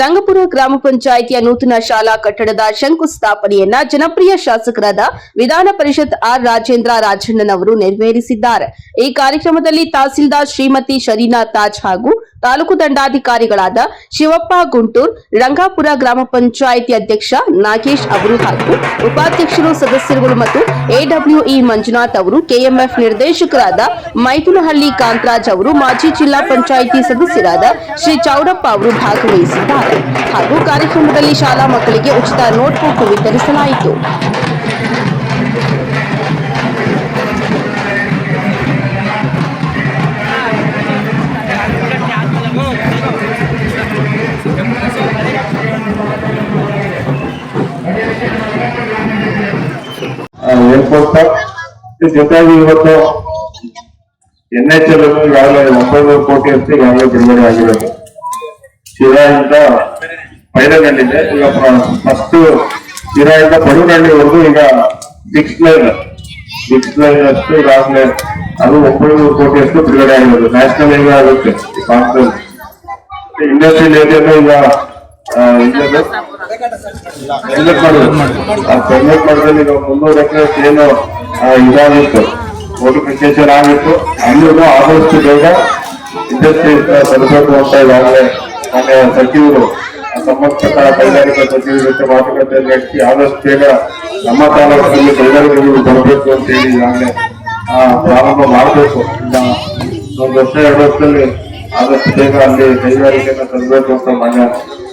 ರಂಗಪುರ ಗ್ರಾಮ ಪಂಚಾಯಿತಿಯ ನೂತನ ಶಾಲಾ ಕಟ್ಟಡದ ಶಂಕುಸ್ಥಾಪನೆಯನ್ನ ಜನಪ್ರಿಯ ಶಾಸಕರಾದ ವಿಧಾನ ಪರಿಷತ್ ಆರ್ ರಾಜೇಂದ್ರ ರಾಜಣ್ಣನವರು ನೆರವೇರಿಸಿದ್ದಾರೆ. ಈ ಕಾರ್ಯಕ್ರಮದಲ್ಲಿ ತಹಸೀಲ್ದಾರ್ ಶ್ರೀಮತಿ ಶರೀನಾ ತಾಜ್ ಹಾಗೂ ತಾಲೂಕು ದಂಡಾಧಿಕಾರಿಗಳಾದ ಶಿವಪ್ಪ ಗುಂಟೂರ್, ರಂಗಾಪುರ ಗ್ರಾಮ ಪಂಚಾಯಿತಿ ಅಧ್ಯಕ್ಷ ನಾಗೇಶ್ ಅವರು ಹಾಗೂ ಉಪಾಧ್ಯಕ್ಷರು ಸದಸ್ಯರುಗಳು ಮತ್ತು ಎಡಬ್ಲ್ಯೂಇ ಮಂಜುನಾಥ್ ಅವರು, ಕೆಎಂಎಫ್ ನಿರ್ದೇಶಕರಾದ ಮೈದುನಹಳ್ಳಿ ಕಾಂತರಾಜ್ ಅವರು, ಮಾಜಿ ಜಿಲ್ಲಾ ಪಂಚಾಯಿತಿ ಸದಸ್ಯರಾದ ಶ್ರೀ ಚೌಡಪ್ಪ ಅವರು ಭಾಗವಹಿಸಿದ್ದಾರೆ. ಹಾಗೂ ಕಾರ್ಯಕ್ರಮದಲ್ಲಿ ಶಾಲಾ ಮಕ್ಕಳಿಗೆ ಉಚಿತ ನೋಟ್ಬುಕ್ ವಿತರಿಸಲಾಯಿತು. ಹೇಳ್ಕೊಡ್ತಾ ಜೊತೆಗೆ ಇವತ್ತು ಎನ್ ಎಚ್ ಎಲ್ ಈಗಾಗಲೇ ಒಂಬೈನೂರು ಕೋಟಿ ಅಂತ ಈಗಾಗಲೇ ಬಿಡುಗಡೆ ಆಗಿರೋದು. ಶಿರಾಯಿಂದ ಪೈಲಗಲ್ಲಿದೆ ಈಗ ಫಸ್ಟ್ ಶಿರಾಯಿಂದ ಬಡವನಹಳ್ಳಿವರೆಗೂ ಈಗ ಸಿಕ್ಸ್ ಲೈನ್ ಸಿಕ್ಸ್ ಲೈನ್ ಅಷ್ಟು ಈಗಾಗಲೇ ಅದು ಒಂಬೈನೂರು ಕೋಟಿ ಅಷ್ಟು ಬಿಡುಗಡೆ ಆಗಿರೋದು. ನ್ಯಾಷನಲ್ ಹೈವೇ ಆಗುತ್ತೆ. ಈ ಭಾಗದಲ್ಲಿ ಇಂಡಸ್ಟ್ರಿಯಲ್ ಏರಿಯಾನು ಈಗ ಸೆಲೆಕ್ಟ್ ಮಾಡಿದ್ರು. ಈಗ ಮುನ್ನೂರು ಎಕರೆ ಏನು ಇದಾಗಿತ್ತು. ಇದಾಗಿತ್ತು ನೋಟಿಫಿಕೇಶನ್ ಆಗಿತ್ತು. ಅಲ್ಲಿಗೂ ಆದಷ್ಟು ಬೇಗ ಇಂಡಸ್ಟ್ರಿ ತರಬೇಕು ಅಂತ ಇದಾಗಲೇ ಮಾನ್ಯ ಸಚಿವರು ಸಂಬಂಧಪಟ್ಟ ಕೈಗಾರಿಕಾ ಸಚಿವರ ಜೊತೆ ಮಾತುಕತೆ ನಡೆಸಿ ಆದಷ್ಟು ಬೇಗ ನಮ್ಮ ತಾಲೂಕಿನಲ್ಲಿ ಕೈಗಾರಿಕೆಗಳು ಬರಬೇಕು ಅಂತ ಹೇಳಿ ಈಗಾಗಲೇ ಆ, ಪ್ರಾರಂಭ ಮಾಡಬೇಕು. ಒಂದು ವರ್ಷ ಎರಡು ವರ್ಷದಲ್ಲಿ ಆದಷ್ಟು ಬೇಗ ಅಲ್ಲಿ ಕೈಗಾರಿಕೆಯನ್ನು ತರಬೇಕು ಅಂತ ಮಾನ್ಯ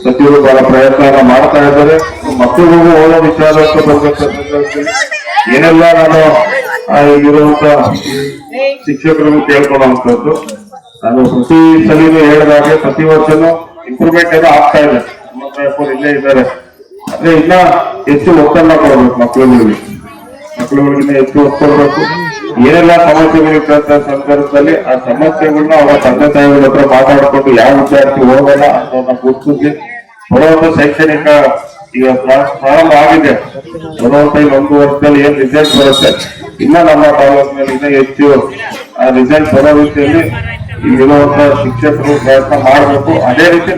ಸಚಿವರು ಬಹಳ ಪ್ರಯತ್ನ ಮಾಡ್ತಾ ಇದ್ದಾರೆ. ಮಕ್ಕಳಿಗೂ ಒಳ್ಳೆ ವಿಚಾರಕ್ಕೆ ಬರ್ಬೇಕು ಅಂತಂದ್ರೆ ಏನೆಲ್ಲ ನಾನು ಆ, ಇಲ್ಲಿರುವಂತ ಶಿಕ್ಷಕರಿಗೂ ಕೇಳ್ಕೊಳ್ಳುವಂಥದ್ದು ನಾನು ಪ್ರತಿ ಸಲಿನೂ ಹೇಳಿದಾಗೆ ಪ್ರತಿ ವರ್ಷನೂ ಇಂಪ್ರೂವ್ಮೆಂಟ್ ಏನೋ ಆಗ್ತಾ ಇದೆ. ಇಲ್ಲೇ ಇದ್ದಾರೆ. ಅಂದ್ರೆ ಇನ್ನ ಹೆಚ್ಚು ಒತ್ತನ್ನ ಕೊಡಬೇಕು ಮಕ್ಕಳುಗಳಿಗೆ. ಮಕ್ಕಳುಗಳಿಗೆ ಹೆಚ್ಚು ಕೊಡಬೇಕು. ಏನೆಲ್ಲ ಸಮಸ್ಯೆಗಳಿರ್ತಂತ ಸಂದರ್ಭದಲ್ಲಿ ಆ ಸಮಸ್ಯೆಗಳನ್ನ ಅವರ ತಂದೆ ತಾಯಿಗಳ ಹತ್ರ ಮಾತಾಡ್ಕೊಂಡು ಯಾವ ವಿದ್ಯಾರ್ಥಿ ಹೋಗಲ್ಲ ಅನ್ನೋದನ್ನ ಗುರುತಿಸಿ ಬರುವಂತ ಶೈಕ್ಷಣಿಕ ಈಗ ಪ್ರಾರಂಭ ಆಗಿದೆ. ಬರುವಂತ ಈ ಒಂದು ವರ್ಷದಲ್ಲಿ ಏನ್ ರಿಸಲ್ಟ್ ಬರುತ್ತೆ? ಇನ್ನ ನಮ್ಮ ತಾಲೂಕಿನಲ್ಲಿ ಇನ್ನ ಹೆಚ್ಚು, ಆ ರಿಸಲ್ಟ್ ಬರೋ ರೀತಿಯಲ್ಲಿ ಇಲ್ಲಿರುವಂತ ಶಿಕ್ಷಕರು ಪ್ರಯತ್ನ ಮಾಡಬೇಕು. ಅದೇ ರೀತಿ